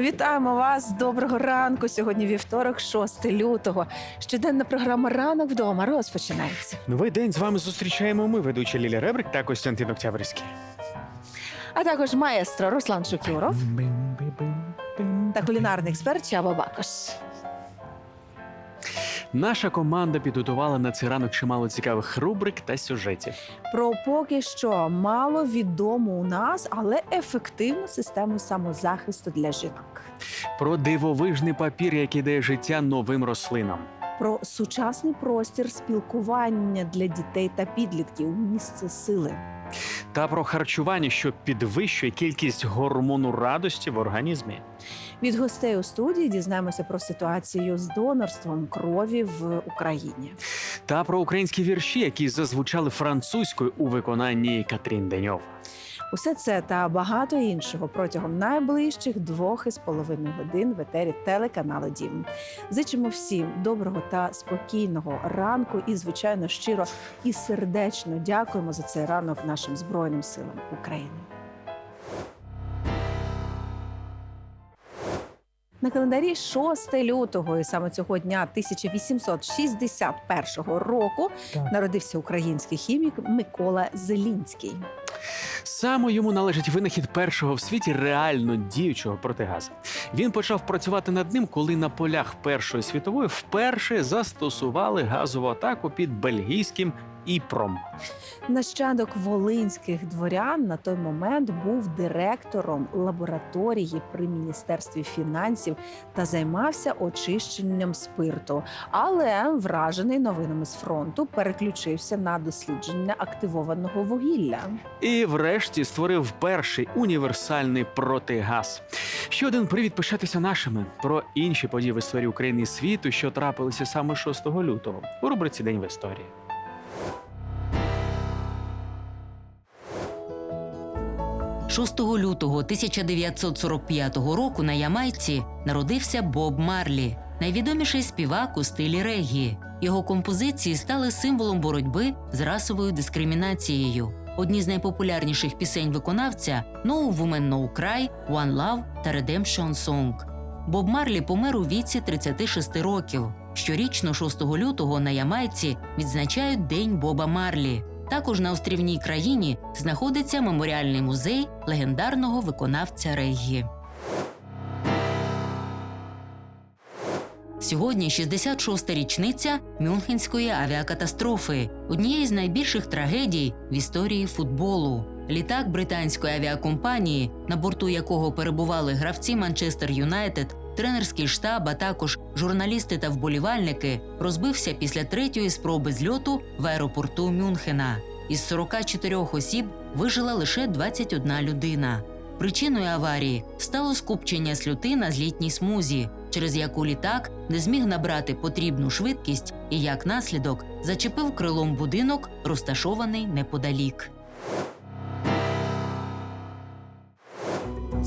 Вітаємо вас. Доброго ранку. Сьогодні вівторок, 6 лютого. Щоденна програма Ранок вдома розпочинається. Новий день з вами зустрічаємо ми, ведучі Лілія Ребрик та Костянтин Октябрьський. А також маестро Руслан Шукюров та кулінарний експерт Чаба Бакош. Наша команда підготувала на цей ранок чимало цікавих рубрик та сюжетів. Про поки що мало відому у нас, але ефективну систему самозахисту для жінок. Про дивовижний папір, який дає життя новим рослинам. Про сучасний простір спілкування для дітей та підлітків місце сили. Та про харчування, що підвищує кількість гормону радості в організмі. Від гостей у студії дізнаємося про ситуацію з донорством крові в Україні. Та про українські вірші, які зазвучали французькою у виконанні Катрін Деньов. Усе це та багато іншого протягом найближчих двох із половиною годин в етері телеканалу Дім. Зичимо всім доброго та спокійного ранку і, звичайно, щиро і сердечно дякуємо за цей ранок нашим збройним силам України. На календарі 6 лютого, і саме цього дня 1861 року Так. народився український хімік Микола Зелінський. Саме йому належить винахід першого в світі реально діючого протигазу. Він почав працювати над ним, коли на полях Першої світової вперше застосували газову атаку під бельгійським Іпром. Нащадок волинських дворян на той момент був директором лабораторії при міністерстві фінансів та займався очищенням спирту. Але вражений новинами з фронту переключився на дослідження активованого вугілля. І врешті створив перший універсальний протигаз. Ще один привід пишатися нашими про інші події в історії України і світу, що трапилися саме 6 лютого у рубриці День в історії. – 6 лютого 1945 року на Ямайці народився Боб Марлі, найвідоміший співак у стилі регі. Його композиції стали символом боротьби з расовою дискримінацією. Одні з найпопулярніших пісень виконавця «No Woman No Cry», «One Love» та «Redemption Song». Боб Марлі помер у віці 36 років. Щорічно, 6 лютого, на Ямайці відзначають День Боба Марлі. Також на острівній країні знаходиться меморіальний музей легендарного виконавця реггі. Сьогодні 66-та річниця Мюнхенської авіакатастрофи, однієї з найбільших трагедій в історії футболу. Літак британської авіакомпанії, на борту якого перебували гравці Манчестер Юнайтед, тренерський штаб, а також журналісти та вболівальники, розбився після третьої спроби зльоту в аеропорту Мюнхена. Із 44 осіб вижила лише 21 людина. Причиною аварії стало скупчення сльоти на злітній смузі, через яку літак не зміг набрати потрібну швидкість і, як наслідок, зачепив крилом будинок, розташований неподалік.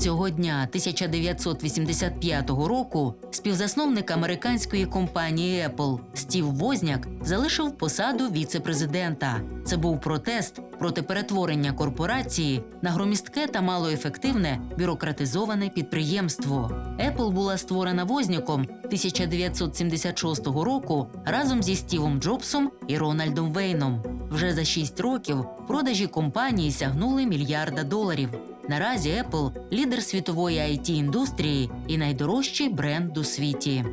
Цього дня 1985 року співзасновник американської компанії Apple Стів Возняк залишив посаду віце-президента. Це був протест проти перетворення корпорації на громістке та малоефективне бюрократизоване підприємство. Apple була створена Возняком 1976 року разом зі Стівом Джобсом і Рональдом Вейном. Вже за шість років продажі компанії сягнули мільярда доларів. Наразі Apple – лідер світової it індустрії і найдорожчий бренд у світі.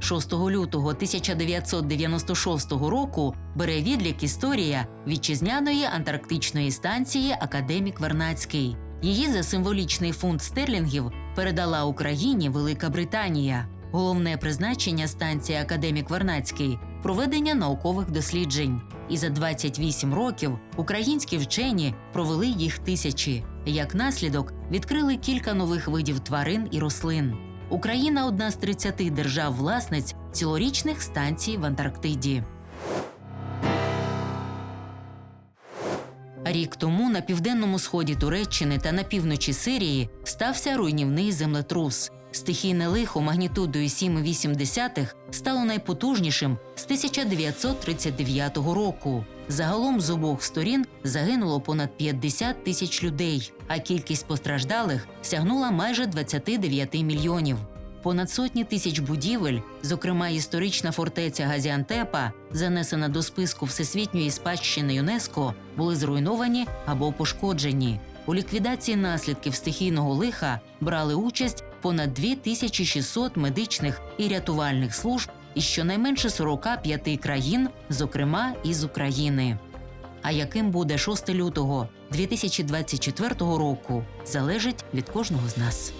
6 лютого 1996 року бере відлік історія вітчизняної антарктичної станції Академік Вернацький. Її за символічний фунт стерлінгів передала Україні Велика Британія. Головне призначення станції Академік Вернацький проведення наукових досліджень. І за 28 років українські вчені провели їх тисячі. Як наслідок, відкрили кілька нових видів тварин і рослин. Україна одна з 30 держав-власниць цілорічних станцій в Антарктиді. Рік тому на південному сході Туреччини та на півночі Сирії стався руйнівний землетрус. Стихійне лихо магнітудою 7,8 стало найпотужнішим з 1939 року. Загалом з обох сторін загинуло понад 50 тисяч людей, а кількість постраждалих сягнула майже 29 мільйонів. Понад сотні тисяч будівель, зокрема історична фортеця Газіантепа, занесена до списку Всесвітньої спадщини ЮНЕСКО, були зруйновані або пошкоджені. У ліквідації наслідків стихійного лиха брали участь понад 2600 медичних і рятувальних служб із щонайменше 45 країн, зокрема із України. А яким буде 6 лютого 2024 року, залежить від кожного з нас.